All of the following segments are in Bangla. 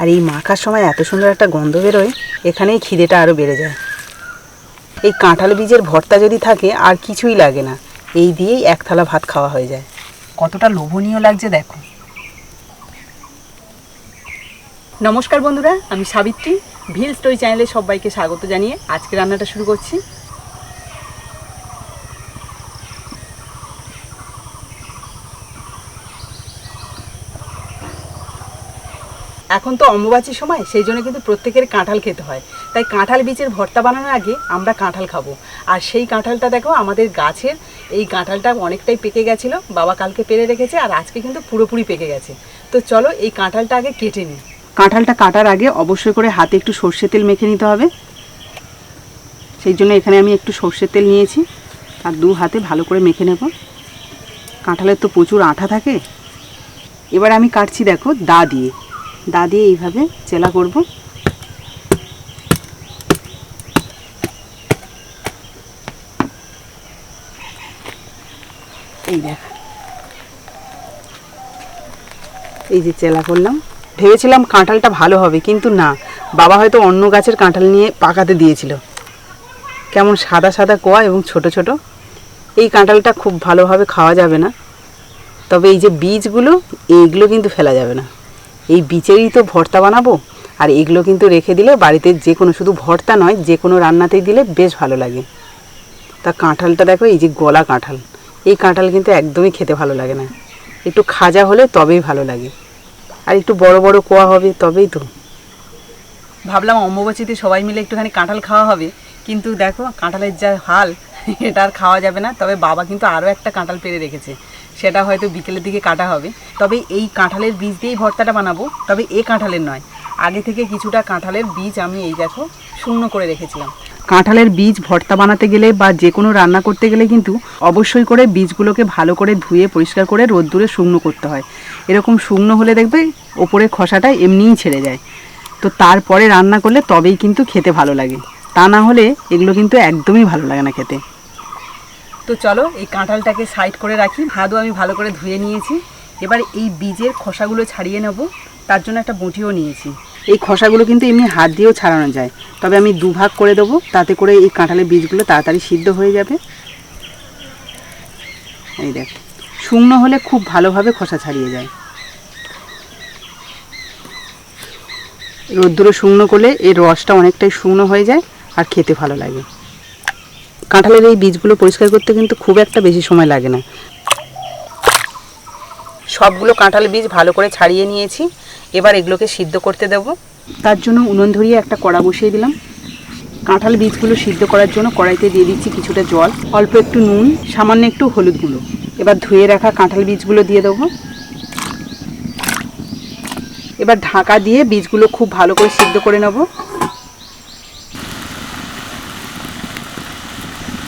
আর এই মাখার সময় এত সুন্দর একটা গন্ধ বেরোয়, এখানেই খিদেটা আরও বেড়ে যায়। এই কাঁঠাল বীজের ভর্তা যদি থাকে, আর কিছুই লাগে না। এই দিয়েই এক থালা ভাত খাওয়া হয়ে যায়। কতটা লোভনীয় লাগছে দেখো। নমস্কার বন্ধুরা, আমি সাবিত্রী, ভিল স্টোরি চ্যানেলে সবাইকে স্বাগত জানিয়ে আজকে রান্নাটা শুরু করছি। এখন তো অম্বুবাচীর সময়, সেই জন্য কিন্তু প্রত্যেকের কাঁঠাল খেতে হয়। তাই কাঁঠাল বীজের ভর্তা বানানোর আগে আমরা কাঁঠাল খাব। আর সেই কাঁঠালটা দেখো, আমাদের গাছের এই কাঁঠালটা অনেকটাই পেকে গেছিল, বাবা কালকে পেরে রেখেছে, আর আজকে কিন্তু পুরোপুরি পেকে গেছে। তো চলো এই কাঁঠালটা আগে কেটে নিই। কাঁঠালটা কাটার আগে অবশ্যই করে হাতে একটু সর্ষে তেল মেখে নিতে হবে। সেই জন্য এখানে আমি একটু সর্ষের তেল নিয়েছি, আর দু হাতে ভালো করে মেখে নেব। কাঁঠালের তো প্রচুর আঠা থাকে। এবার আমি কাটছি দেখো দা দিয়ে। দা দিয়ে এইভাবে চেলা করব। এই দেখ। এই যে চেলা করলাম। ভেবেছিলাম কাঁঠালটা ভালো হবে, কিন্তু না। বাবা হয়তো অন্য গাছের কাঁঠাল নিয়ে পাকাতে দিয়েছিল। কেমন সাদা সাদা কোয়া এবং ছোট ছোট। এই কাঁঠালটা খুব ভালোভাবে খাওয়া যাবে না। তবে এই যে বীজগুলো, এইগুলো কিন্তু ফেলা যাবে না। এই বীজেরই তো ভর্তা বানাবো? আর এগুলো কিন্তু রেখে দিলে বাড়িতে যে কোনো শুধু ভর্তা নয়, যে কোনো রান্নাতেই দিলে বেশ ভালো লাগে। তা কাঁঠালটা দেখো, এই যে গলা কাঁঠাল। এই কাঁঠাল কিন্তু একদমই খেতে ভালো লাগে না। একটু খাজা হলে তবেই ভালো লাগে। আর একটু বড় বড় কোয়া হবে, তবেই তো। ভাবলাম অম্বুবাচিতে সবাই মিলে একটুখানি কাঁঠাল খাওয়া হবে। কিন্তু দেখো, কাঁঠালের যা হাল, এটা আর খাওয়া যাবে না। তবে বাবা কিন্তু আরও একটা কাঁঠাল পেরে রেখেছে। সেটা হয়তো বিকেলের দিকে কাটা হবে। তবে এই কাঁঠালের বীজ দিয়েই ভর্তাটা বানাবো, তবে এ কাঁঠালের নয়। আগে থেকে কিছুটা কাঁঠালের বীজ আমি এই দেখো শূন্য করে রেখেছিলাম। কাঁঠালের বীজ ভর্তা বানাতে গেলে বা যে কোনো রান্না করতে গেলে কিন্তু অবশ্যই করে বীজগুলোকে ভালো করে ধুয়ে পরিষ্কার করে রোদ্দুরে শুকনো করতে হয়। এরকম শুকনো হলে দেখবে ওপরের খসাটা এমনিই ছেড়ে যায়। তো তারপরে রান্না করলে তবেই কিন্তু খেতে ভালো লাগে। তা না হলে এগুলো কিন্তু একদমই ভালো লাগে না খেতে। তো চলো এই কাঁঠালটাকে সাইড করে রাখি। ভাদও আমি ভালো করে ধুয়ে নিয়েছি। এবার এই বীজের খোসাগুলো ছাড়িয়ে নেব। তার জন্য একটা বটিও নিয়েছি। এই খোসাগুলো কিন্তু এমনি হাত দিয়েও ছাড়ানো যায়। তবে আমি দুভাগ করে দেবো। তাতে করে এই কাঁঠালের বীজগুলো তাড়াতাড়ি সিদ্ধ হয়ে যাবে। এই দেখ, শুকনো হলে খুব ভালোভাবে খোসা ছাড়িয়ে যায়। রোদ্দুরে শুকনো করলে এর রসটা অনেকটাই শুকনো হয়ে যায় আর খেতে ভালো লাগে। কাঁঠালের এই বীজগুলো পরিষ্কার করতে কিন্তু খুব একটা বেশি সময় লাগে না। সবগুলো কাঁঠাল বীজ ভালো করে ছাড়িয়ে নিয়েছি। এবার এগুলোকে সিদ্ধ করতে দেব। তার জন্য উনুন ধরিয়ে একটা কড়া বসিয়ে দিলাম। কাঁঠাল বীজগুলো সিদ্ধ করার জন্য কড়াইতে দিয়ে দিচ্ছি কিছুটা জল, অল্প একটু নুন, সামান্য একটু হলুদ গুঁড়ো। এবার ধুয়ে রাখা কাঁঠাল বীজগুলো দিয়ে দেবো। এবার ঢাকা দিয়ে বীজগুলো খুব ভালো করে সিদ্ধ করে নেব।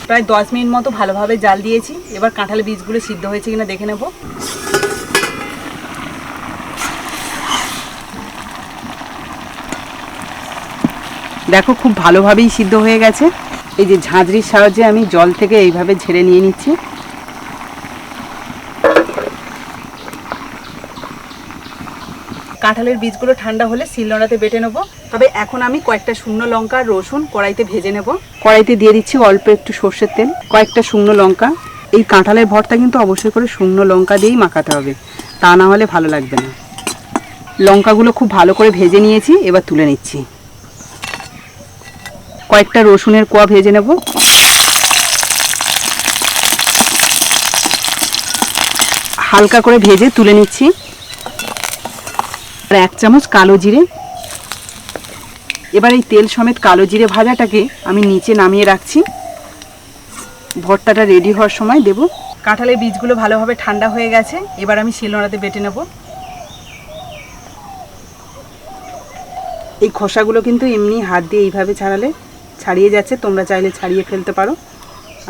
প্রায় দশ মিনিট মতো ভালোভাবে জাল দিয়েছি। এবার কাঁঠাল বীজগুলো সিদ্ধ হয়েছে কিনা দেখে নেব। দেখো, খুব ভালোভাবেই সিদ্ধ হয়ে গেছে। এই যে ঝাঁঝরির সাহায্যে আমি জল থেকে এইভাবে ঝেড়ে নিয়ে নিচ্ছি। কাঁঠালের বীজগুলো ঠান্ডা হলে শিলনোড়াতে বেটে নেব। তবে এখন আমি কয়েকটা শুকনো লঙ্কা, রসুন কড়াইতে ভেজে নেব। কড়াইতে দিয়ে দিচ্ছি অল্প একটু সর্ষের তেল, কয়েকটা শুকনো লঙ্কা। এই কাঁঠালের ভর্তা কিন্তু অবশ্যই করে শুকনো লঙ্কা দিয়েই মাখাতে হবে, তা না হলে ভালো লাগবে না। লঙ্কাগুলো খুব ভালো করে ভেজে নিয়েছি, এবার তুলে নিচ্ছি। কয়েকটা রসুনের কোয়া ভেজে নেব। হালকা করে ভেজে তুলে নিচ্ছি। আর এক চামচ কালো জিরে। এবার এই তেল সমেত কালো জিরে ভাজাটাকে আমি নিচে নামিয়ে রাখছি। ভর্তাটা রেডি হওয়ার সময় দেব। কাঁঠালের বীজগুলো ভালোভাবে ঠান্ডা হয়ে গেছে, এবার আমি শিলনোড়াতে বেটে নেব। এই খোসাগুলো কিন্তু এমনি হাত দিয়ে এইভাবে ছাড়ালে ছাড়িয়ে যাচ্ছে, তোমরা চাইলে ছাড়িয়ে ফেলতে পারো।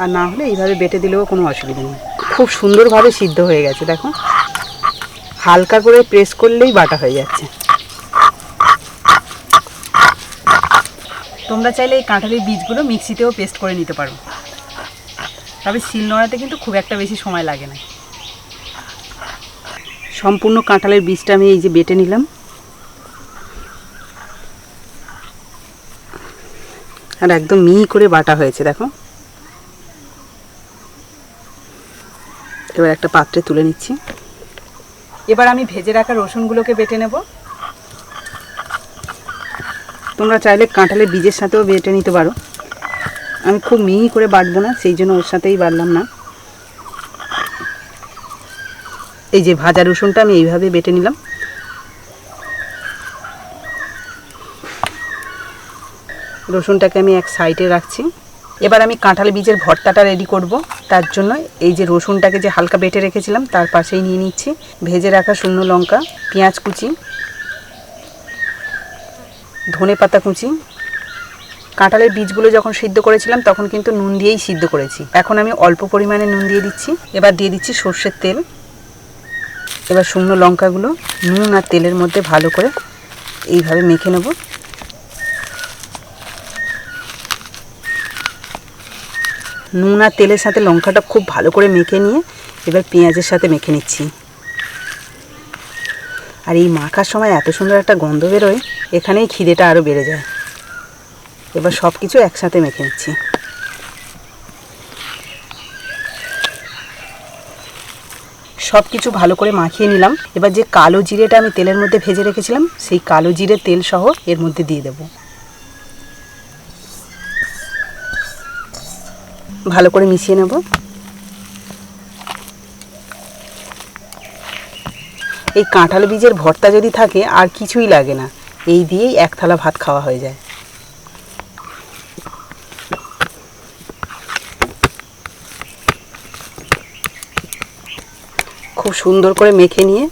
আর না হলে এইভাবে বেটে দিলেও কোনো অসুবিধা নেই। খুব সুন্দরভাবে সিদ্ধ হয়ে গেছে, দেখো। হালকা করে প্রেস করলেই বাটা হয়ে যাচ্ছে। তোমরা চাইলে এই কাঁঠালির বীজগুলো মিক্সিতেও পেস্ট করে নিতে পারো। তবে শিল নড়াতে কিন্তু খুব একটা বেশি সময় লাগে না। সম্পূর্ণ কাঁঠালের বীজটা আমি এই যে বেটে নিলাম। আর একদম মিহি করে বাটা হয়েছে, দেখো। এবার একটা পাত্রে তুলে নিচ্ছি। এবার আমি ভেজে রাখা রসুনগুলোকে বেটে নেব। তোমরা চাইলে কাঁঠালের বীজের সাথেও বেটে নিতে পারো। আমি খুব মিহি করে বাটবো না, সেই জন্য ওর সাথেই বাটলাম না। এই যে ভাজা রসুনটা আমি এইভাবে বেটে নিলাম। রসুনটাকে আমি এক সাইডে রাখছি। এবার আমি কাঁঠাল বীজের ভর্তাটা রেডি করব। তার জন্য এই যে রসুনটাকে যে হালকা বেটে রেখেছিলাম, তার পাশেই নিয়ে নিচ্ছি। ভেজে রাখা শুকনো লঙ্কা, পেঁয়াজ কুচি, ধনে পাতা কুচি। কাঁঠালের বীজগুলো যখন সিদ্ধ করেছিলাম, তখন কিন্তু নুন দিয়েই সিদ্ধ করেছি। এখন আমি অল্প পরিমাণে নুন দিয়ে দিচ্ছি। এবার দিয়ে দিচ্ছি সর্ষের তেল। এবার শুকনো লঙ্কাগুলো নুন আর তেলের মধ্যে ভালো করে এইভাবে মেখে নেব। নুন আর তেলের সাথে লঙ্কাটা খুব ভালো করে মেখে নিয়ে এবার পেঁয়াজের সাথে মেখে নিচ্ছি। আর এই মাখার সময় এত সুন্দর একটা গন্ধ বেরোয়, এখানেই খিদেটা আরও বেড়ে যায়। এবার সব কিছু একসাথে মেখে নিচ্ছি। সব কিছু ভালো করে মাখিয়ে নিলাম। এবার যে কালো জিরেটা আমি তেলের মধ্যে ভেজে রেখেছিলাম, সেই কালো জিরে তেল সহ এর মধ্যে দিয়ে দেব। ভালো করে মিশিয়ে নেব। এই কাঁঠাল বীজের ভর্তা যদি থাকে, আর কিছুই লাগে না। এই দিয়েই এক থালা ভাত খাওয়া হয়ে যায়। খুব সুন্দর করে মেখে নিয়ে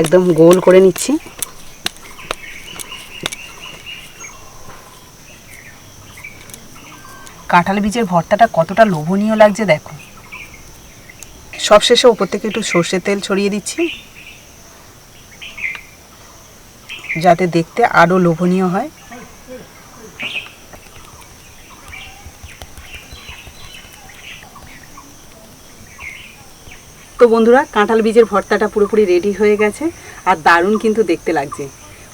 একদম গোল করে নিচ্ছি। কাঁঠাল বীজের ভর্তাটা কতটা লোভনীয় লাগছে দেখো। সবশেষে ওপর থেকে একটু সর্ষের তেল ছড়িয়ে দিচ্ছি। যাতে দেখতে আরও লোভনীয় হয়। তো বন্ধুরা, কাঁঠাল বীজের ভর্তাটা পুরোপুরি রেডি হয়ে গেছে, আর দারুণ কিন্তু দেখতে লাগছে।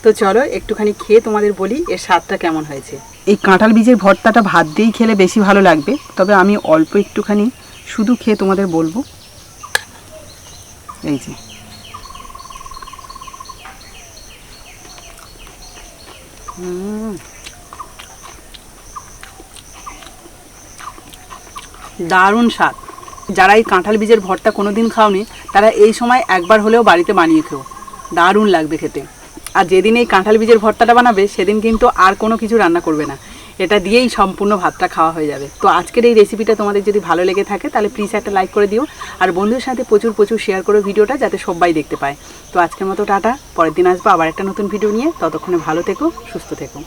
তো চলো একটুখানি খেয়ে তোমাদের বলি এর স্বাদটা কেমন হয়েছে। এই কাঁঠাল বীজের ভর্তাটা ভাত দিয়েই খেলে বেশি ভালো লাগবে তবে আমি অল্প একটুখানি শুধু খেয়ে তোমাদের বলব। এই যে। দারুণ স্বাদ। যারা এই কাঁঠাল বীজের ভর্তা কোনো দিন খাওনি তারা এই সময় একবার হলেও বাড়িতে বানিয়ে খেও। দারুণ লাগবে খেতে। আর যেদিন এই কাঁঠাল বীজের ভর্তাটা বানাবে, সেদিন কিন্তু আর কোনো কিছু রান্না করবে না। এটা দিয়েই সম্পূর্ণ ভাতটা খাওয়া হয়ে যাবে। তো আজকের এই রেসিপিটা তোমাদের যদি ভালো লেগে থাকে, তাহলে প্লিজ একটা লাইক করে দিও। আর বন্ধুদের সাথে প্রচুর প্রচুর শেয়ার করো ভিডিওটা, যাতে সবাই দেখতে পায়। তো আজকের মতো টাটা, পরের দিন আসব আবার একটা নতুন ভিডিও নিয়ে। ততক্ষণে ভালো থেকো, সুস্থ থেকো।